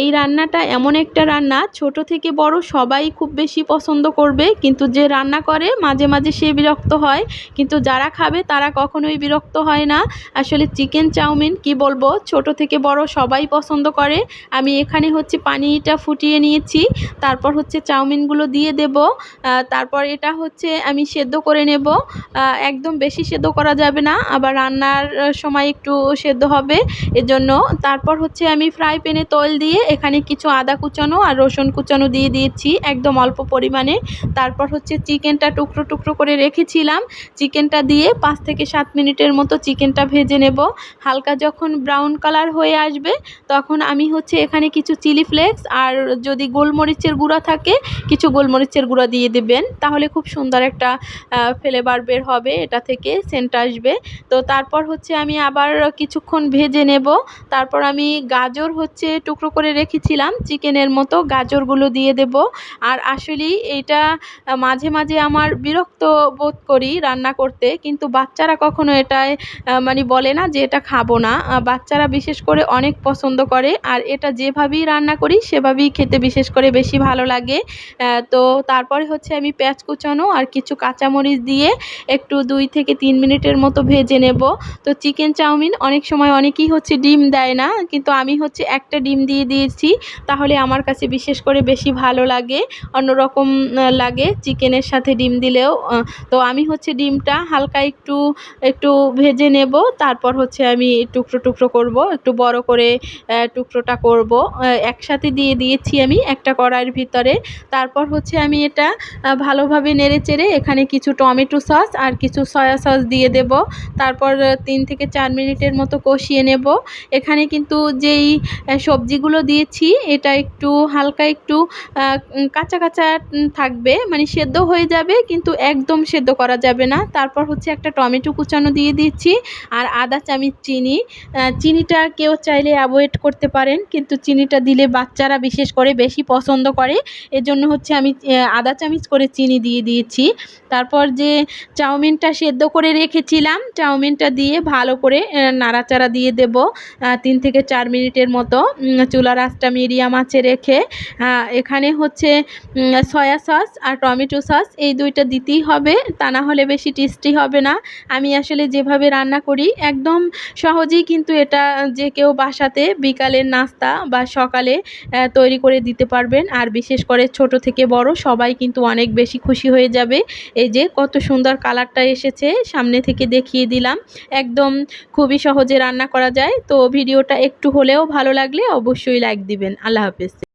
এই রান্নাটা এমন একটা রান্না, ছোট থেকে বড় সবাই খুব বেশি পছন্দ করবে। কিন্তু যে রান্না করে, মাঝে মাঝে সে বিরক্ত হয়। কিন্তু যারা খাবে, তারা কখনোই বিরক্ত হয় না। আসলে চিকেন চাউমিন, কি বলব, ছোট থেকে বড় সবাই পছন্দ করে। আমি এখানে হচ্ছে পানিটা ফুটিয়ে নিয়েছি। তারপর হচ্ছে চাউমিনগুলো দিয়ে দেব। তারপর এটা হচ্ছে আমি সেদ্ধ করে নেব। একদম বেশি সেদ্ধ করা যাবে না। আবার রান্নার সময় একটু সেদ্ধ হবে। এজন্য তারপর হচ্ছে আমি ফ্রাই প্যানে তৈল দিয়ে এখানে কিছু আদা কুচানো আর রসুন কুচানো দিয়ে দিয়েছি একদম অল্প পরিমাণে। তারপর হচ্ছে চিকেনটা টুকরো টুকরো করে রেখেছিলাম। চিকেনটা দিয়ে পাঁচ থেকে সাত মিনিটের মতো চিকেনটা ভেজে নেব। হালকা যখন ব্রাউন কালার হয়ে আসবে, তখন আমি হচ্ছে এখানে কিছু চিলি ফ্লেক্স আর যদি গোলমরিচের গুঁড়া থাকে, কিছু গোলমরিচের গুঁড়া দিয়ে দেবেন। তাহলে খুব সুন্দর একটা ফ্লেভার বের হবে, এটা থেকে সেন্ট আসবে। তো তারপর হচ্ছে আমি আবার কিছুক্ষণ ভেজে নেব। তারপর আমি গাজর হচ্ছে টুকরো করে রেখেছিলাম, চিকেনের মতো গাজরগুলো দিয়ে দেব। আর আসলেই এটা মাঝে মাঝে আমার বিরক্ত বোধ করি রান্না করতে, কিন্তু বাচ্চারা কখনো এটায় মানে বলে না যে এটা খাব না। বাচ্চারা বিশেষ করে অনেক পছন্দ করে, আর এটা যেভাবেই রান্না করি, সেভাবেই খেতে বিশেষ করে বেশি ভালো লাগে। তো তারপরে হচ্ছে আমি পেঁয়াজ কুচানো আর কিছু কাঁচামরিচ দিয়ে একটু দুই থেকে তিন মিনিটের মতো ভেজে নেব। তো চিকেন চাউমিন অনেক সময় অনেকেই হচ্ছে ডিম দেয় না, কিন্তু আমি হচ্ছে একটা ডিম দিয়ে দিয়েছি। তাহলে আমার কাছে বিশেষ করে বেশি ভালো লাগে, অন্যরকম লাগে চিকেনের সাথে ডিম দিলেও। তো আমি হচ্ছে ডিমটা হালকা একটু একটু ভেজে নেব, তারপর হচ্ছে আমি টুকরো টুকরো করব, একটু বড় করে টুকরোটা করব। একসাথে দিয়ে দিয়েছি আমি একটা কড়াইয়ের ভিতরে। তারপর হচ্ছে আমি এটা ভালোভাবে নেড়ে চেড়ে এখানে কিছু টমেটো সস আর কিছু সয়া সস দিয়ে দেব। তারপর তিন থেকে চার মিনিটের মতো কষিয়ে নেব। এখানে কিন্তু যেই সবজিগুলো দিয়েছি এটা একটু হালকা একটু কাঁচা কাঁচা থাকবে মানে সেদ্ধ হয়ে যাবে কিন্তু একদম সেদ্ধ করা যাবে না। তারপর হচ্ছে একটা টমেটো কুচানো দিয়ে দিচ্ছি আর আদা চামচ চিনি চিনিটা কেউ চাইলে অ্যাভয়েড করতে পারেন কিন্তু চিনিটা দিলে বাচ্চারা বিশেষ করে বেশি পছন্দ করে। এজন্য হচ্ছে আমি আদা চামচ করে চিনি দিয়ে দিয়েছি। তারপর যে চাউমিনটা সেদ্ধ করে রেখেছিলাম চাউমিনটা দিয়ে ভালো করে নাড়াচাড়া দিয়ে দেব তিন থেকে চার মিনিটের মতো উম, আঁচটা মিডিয়াম আঁচে রেখে এখানে হচ্ছে সয়া সস আর টমেটো সস এই দুইটা দিতেই হবে। তা না হলে বেশি টেস্টি হবে না। আমি আসলে যেভাবে রান্না করি, একদম সহজেই কিন্তু এটা, যে কেউ বাসাতে বিকালের নাস্তা বা সকালে তৈরি করে দিতে পারবেন। আর বিশেষ করে ছোট থেকে বড় সবাই কিন্তু অনেক বেশি খুশি হয়ে যাবে। এই যে কত সুন্দর কালারটা এসেছে, সামনে থেকে দেখিয়ে দিলাম। একদম খুবই সহজে রান্না করা যায়। তো ভিডিওটা একটু হলেও ভালো লাগলে অবশ্যই লাইক দিবেন। আল্লাহ হাফেজ।